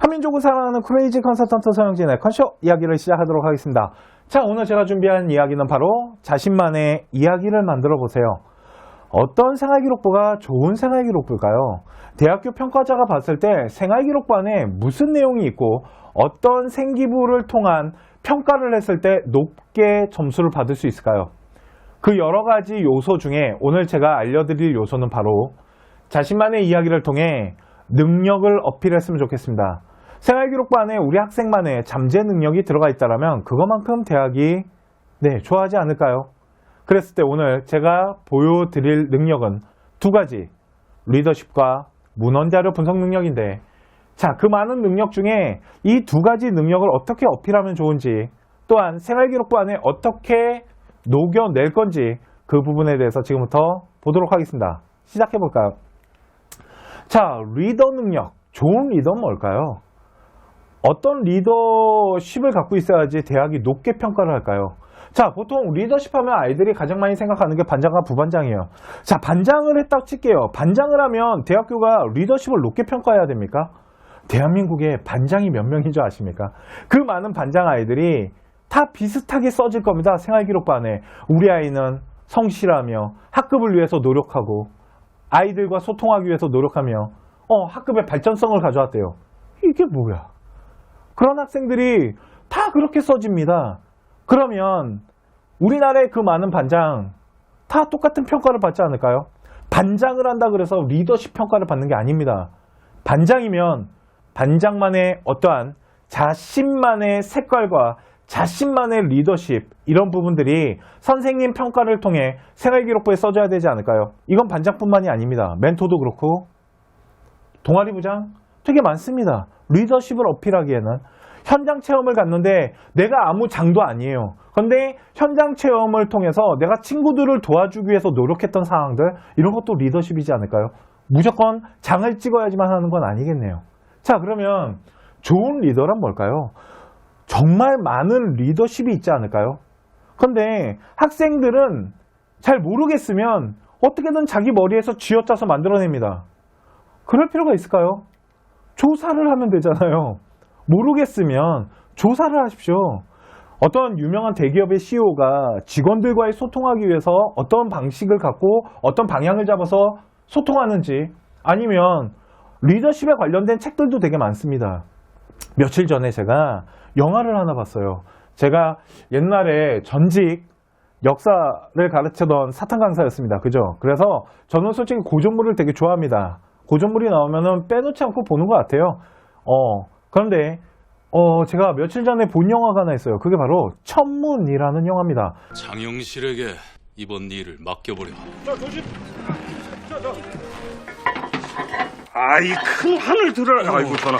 한민족을 사랑하는 크레이지 컨설턴트 서영진의 컨쇼 이야기를 시작하도록 하겠습니다. 자, 오늘 제가 준비한 이야기는 바로 자신만의 이야기를 만들어 보세요. 어떤 생활기록부가 좋은 생활기록부일까요? 대학교 평가자가 봤을 때 생활기록부 안에 무슨 내용이 있고 어떤 생기부를 통한 평가를 했을 때 높게 점수를 받을 수 있을까요? 그 여러 가지 요소 중에 오늘 제가 알려드릴 요소는 바로 자신만의 이야기를 통해 능력을 어필했으면 좋겠습니다. 생활기록부 안에 우리 학생만의 잠재 능력이 들어가 있다면 그것만큼 대학이 네, 좋아하지 않을까요? 그랬을 때 오늘 제가 보여드릴 능력은 두 가지. 리더십과 문헌자료 분석 능력인데 자, 그 많은 능력 중에 이 두 가지 능력을 어떻게 어필하면 좋은지 또한 생활기록부 안에 어떻게 녹여낼 건지 그 부분에 대해서 지금부터 보도록 하겠습니다. 시작해 볼까요? 자, 리더 능력. 좋은 리더는 뭘까요? 어떤 리더십을 갖고 있어야지 대학이 높게 평가를 할까요? 자, 보통 리더십 하면 아이들이 가장 많이 생각하는 게 반장과 부반장이에요. 자, 반장을 했다고 칠게요. 반장을 하면 대학교가 리더십을 높게 평가해야 됩니까? 대한민국에 반장이 몇 명인 줄 아십니까? 그 많은 반장 아이들이 다 비슷하게 써질 겁니다. 생활기록반에. 우리 아이는 성실하며 학급을 위해서 노력하고 아이들과 소통하기 위해서 노력하며 어, 학급의 발전성을 가져왔대요. 이게 뭐야? 그런 학생들이 다 그렇게 써집니다. 그러면 우리나라의 그 많은 반장 다 똑같은 평가를 받지 않을까요? 반장을 한다 그래서 리더십 평가를 받는 게 아닙니다. 반장이면 반장만의 어떠한 자신만의 색깔과 자신만의 리더십 이런 부분들이 선생님 평가를 통해 생활기록부에 써줘야 되지 않을까요? 이건 반장뿐만이 아닙니다. 멘토도 그렇고 동아리 부장 되게 많습니다. 리더십을 어필하기에는 현장 체험을 갔는데 내가 아무 장도 아니에요. 근데 현장 체험을 통해서 내가 친구들을 도와주기 위해서 노력했던 상황들 이런 것도 리더십이지 않을까요? 무조건 장을 찍어야지만 하는 건 아니겠네요. 자 그러면 좋은 리더란 뭘까요? 정말 많은 리더십이 있지 않을까요? 근데 학생들은 잘 모르겠으면 어떻게든 자기 머리에서 쥐어짜서 만들어냅니다. 그럴 필요가 있을까요? 조사를 하면 되잖아요. 모르겠으면 조사를 하십시오. 어떤 유명한 대기업의 CEO가 직원들과의 소통하기 위해서 어떤 방식을 갖고 어떤 방향을 잡아서 소통하는지 아니면 리더십에 관련된 책들도 되게 많습니다. 며칠 전에 제가 영화를 하나 봤어요. 제가 옛날에 전직 역사를 가르치던 사탄 강사였습니다. 그죠? 그래서 저는 솔직히 고전물을 되게 좋아합니다. 고전물이 나오면은 빼놓지 않고 보는 것 같아요. 어, 그런데, 어, 제가 며칠 전에 본 영화가 하나 있어요. 그게 바로 천문이라는 영화입니다. 장영실에게 이번 일을 맡겨보려. 아이 큰 하늘 들어 아이고 전화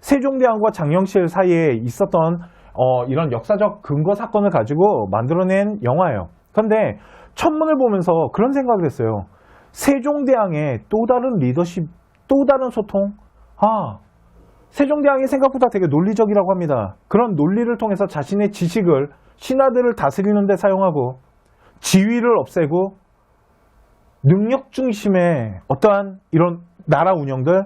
세종대왕과 장영실 사이에 있었던 어, 이런 역사적 근거 사건을 가지고 만들어낸 영화예요. 그런데 천문을 보면서 그런 생각을 했어요. 세종대왕의 또 다른 리더십, 또 다른 소통? 아, 세종대왕이 생각보다 되게 논리적이라고 합니다. 그런 논리를 통해서 자신의 지식을 신하들을 다스리는 데 사용하고 지위를 없애고 능력 중심의 어떠한 이런 나라 운영들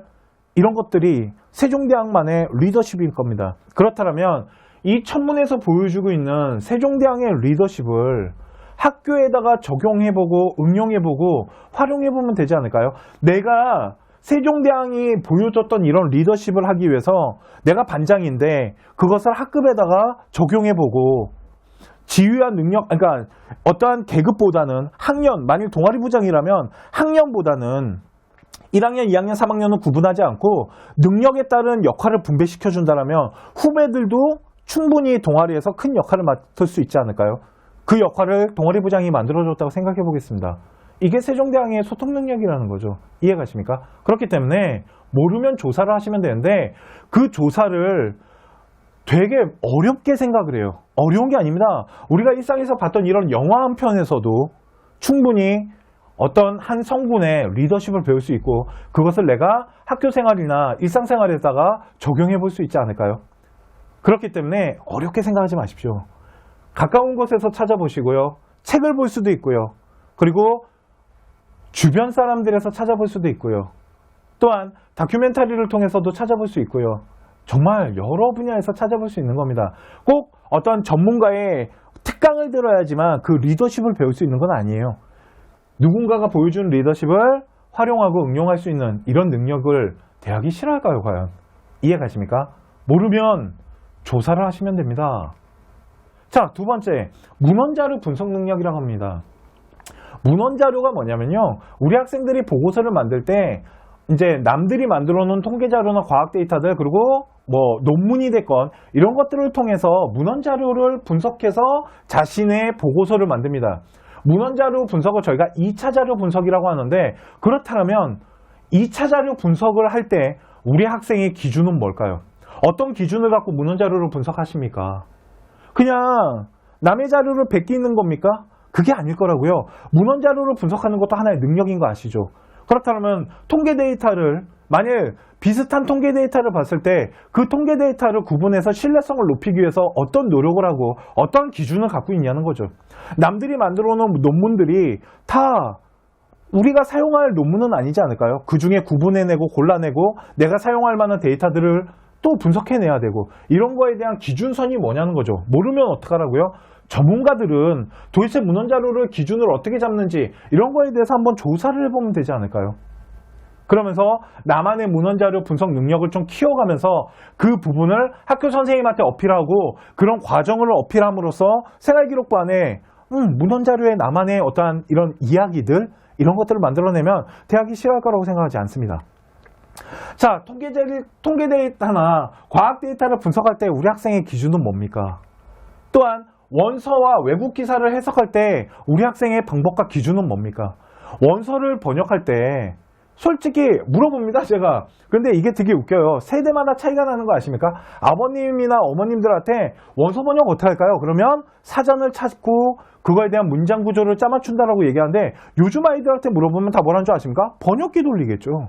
이런 것들이 세종대왕만의 리더십일 겁니다. 그렇다면 이 천문에서 보여주고 있는 세종대왕의 리더십을 학교에다가 적용해보고 응용해보고 활용해보면 되지 않을까요? 내가 세종대왕이 보여줬던 이런 리더십을 하기 위해서 내가 반장인데 그것을 학급에다가 적용해보고 지휘한 능력, 그러니까 어떠한 계급보다는 학년, 만일 동아리 부장이라면 학년보다는 1학년, 2학년, 3학년은 구분하지 않고 능력에 따른 역할을 분배시켜 준다면 후배들도 충분히 동아리에서 큰 역할을 맡을 수 있지 않을까요? 그 역할을 동아리 부장이 만들어줬다고 생각해 보겠습니다. 이게 세종대왕의 소통 능력이라는 거죠. 이해가십니까? 그렇기 때문에 모르면 조사를 하시면 되는데 그 조사를 되게 어렵게 생각을 해요. 어려운 게 아닙니다. 우리가 일상에서 봤던 이런 영화 한 편에서도 충분히 어떤 한 성분의 리더십을 배울 수 있고 그것을 내가 학교 생활이나 일상생활에다가 적용해 볼 수 있지 않을까요? 그렇기 때문에 어렵게 생각하지 마십시오. 가까운 곳에서 찾아보시고요. 책을 볼 수도 있고요. 그리고 주변 사람들에서 찾아볼 수도 있고요. 또한 다큐멘터리를 통해서도 찾아볼 수 있고요. 정말 여러 분야에서 찾아볼 수 있는 겁니다. 꼭 어떤 전문가의 특강을 들어야지만 그 리더십을 배울 수 있는 건 아니에요. 누군가가 보여준 리더십을 활용하고 응용할 수 있는 이런 능력을 대학이 싫어할까요, 과연? 이해 가십니까? 모르면 조사를 하시면 됩니다. 자, 두 번째, 문헌자료 분석 능력이라고 합니다. 문헌자료가 뭐냐면요, 우리 학생들이 보고서를 만들 때 이제 남들이 만들어 놓은 통계 자료나 과학 데이터들 그리고 뭐 논문이 됐건 이런 것들을 통해서 문헌 자료를 분석해서 자신의 보고서를 만듭니다. 문헌 자료 분석을 저희가 2차 자료 분석이라고 하는데 그렇다면 2차 자료 분석을 할 때 우리 학생의 기준은 뭘까요? 어떤 기준을 갖고 문헌 자료를 분석하십니까? 그냥 남의 자료를 베끼는 겁니까? 그게 아닐 거라고요. 문헌 자료를 분석하는 것도 하나의 능력인 거 아시죠? 그렇다면 통계 데이터를 만일 비슷한 통계 데이터를 봤을 때 그 통계 데이터를 구분해서 신뢰성을 높이기 위해서 어떤 노력을 하고 어떤 기준을 갖고 있냐는 거죠. 남들이 만들어 놓은 논문들이 다 우리가 사용할 논문은 아니지 않을까요? 그 중에 구분해내고 골라내고 내가 사용할 만한 데이터들을 또 분석해내야 되고 이런 거에 대한 기준선이 뭐냐는 거죠. 모르면 어떡하라고요? 전문가들은 도대체 문헌 자료를 기준을 어떻게 잡는지 이런 거에 대해서 한번 조사를 해보면 되지 않을까요? 그러면서 나만의 문헌 자료 분석 능력을 좀 키워가면서 그 부분을 학교 선생님한테 어필하고 그런 과정을 어필함으로써 생활기록부 안에 음, 문헌 자료에 나만의 어떠한 이런 이야기들 이런 것들을 만들어내면 대학이 싫어할 거라고 생각하지 않습니다. 자, 통계, 데- 통계 데이터나 과학 데이터를 분석할 때 우리 학생의 기준은 뭡니까? 또한 원서와 외국 기사를 해석할 때 우리 학생의 방법과 기준은 뭡니까? 원서를 번역할 때 솔직히 물어봅니다, 제가. 근데 이게 되게 웃겨요. 세대마다 차이가 나는 거 아십니까? 아버님이나 어머님들한테 원서 번역 어떻게 할까요? 그러면 사전을 찾고 그거에 대한 문장 구조를 짜맞춘다라고 얘기하는데 요즘 아이들한테 물어보면 다 뭐라는 줄 아십니까? 번역기 돌리겠죠.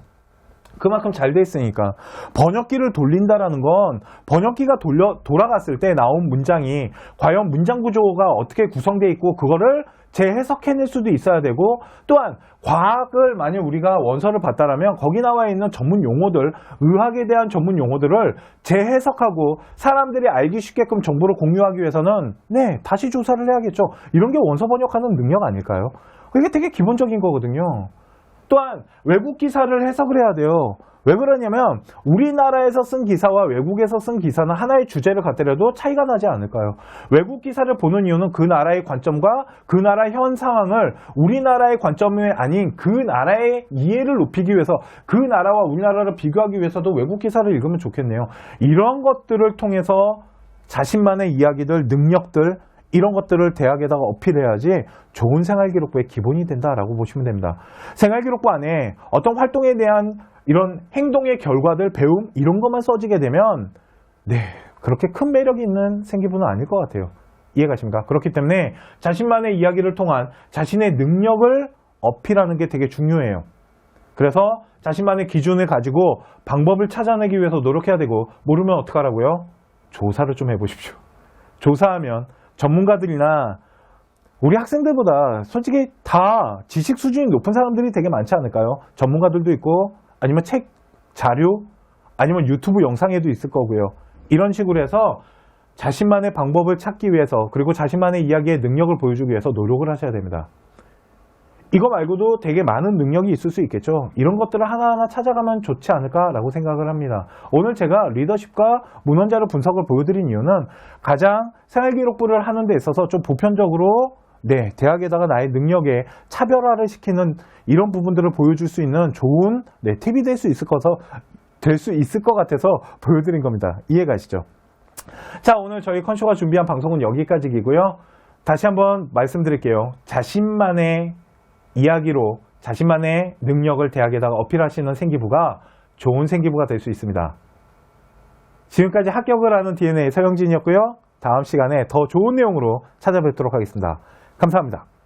그만큼 잘 돼 있으니까 번역기를 돌린다라는 건 번역기가 돌려 돌아갔을 때 나온 문장이 과연 문장 구조가 어떻게 구성되어 있고 그거를 재해석해낼 수도 있어야 되고 또한 과학을 만약 우리가 원서를 봤다라면 거기 나와 있는 전문 용어들 의학에 대한 전문 용어들을 재해석하고 사람들이 알기 쉽게끔 정보를 공유하기 위해서는 네 다시 조사를 해야겠죠 이런 게 원서 번역하는 능력 아닐까요? 이게 되게 기본적인 거거든요. 또한 외국 기사를 해석을 해야 돼요. 왜 그러냐면 우리나라에서 쓴 기사와 외국에서 쓴 기사는 하나의 주제를 갖더라도 차이가 나지 않을까요? 외국 기사를 보는 이유는 그 나라의 관점과 그 나라 현 상황을 우리나라의 관점이 아닌 그 나라의 이해를 높이기 위해서 그 나라와 우리나라를 비교하기 위해서도 외국 기사를 읽으면 좋겠네요. 이런 것들을 통해서 자신만의 이야기들, 능력들 이런 것들을 대학에다가 어필해야지 좋은 생활기록부의 기본이 된다라고 보시면 됩니다. 생활기록부 안에 어떤 활동에 대한 이런 행동의 결과들, 배움 이런 것만 써지게 되면 네 그렇게 큰 매력이 있는 생기부는 아닐 것 같아요. 이해가십니까? 그렇기 때문에 자신만의 이야기를 통한 자신의 능력을 어필하는 게 되게 중요해요. 그래서 자신만의 기준을 가지고 방법을 찾아내기 위해서 노력해야 되고 모르면 어떡하라고요? 조사를 좀 해보십시오. 조사하면 전문가들이나 우리 학생들보다 솔직히 다 지식 수준이 높은 사람들이 되게 많지 않을까요? 전문가들도 있고 아니면 책, 자료, 아니면 유튜브 영상에도 있을 거고요. 이런 식으로 해서 자신만의 방법을 찾기 위해서 그리고 자신만의 이야기의 능력을 보여주기 위해서 노력을 하셔야 됩니다. 이거 말고도 되게 많은 능력이 있을 수 있겠죠. 이런 것들을 하나하나 찾아가면 좋지 않을까라고 생각을 합니다. 오늘 제가 리더십과 문헌자료 분석을 보여드린 이유는 가장 생활기록부를 하는 데 있어서 좀 보편적으로 네, 대학에다가 나의 능력에 차별화를 시키는 이런 부분들을 보여줄 수 있는 좋은 네, 팁이 될 수 있을 거서 될 수 있을 것 같아서 보여드린 겁니다. 이해가시죠? 자, 오늘 저희 컨쇼가 준비한 방송은 여기까지이고요. 다시 한번 말씀드릴게요. 자신만의 이야기로 자신만의 능력을 대학에다가 어필하시는 생기부가 좋은 생기부가 될 수 있습니다. 지금까지 합격을 하는 DNA 서영진이었고요. 다음 시간에 더 좋은 내용으로 찾아뵙도록 하겠습니다. 감사합니다.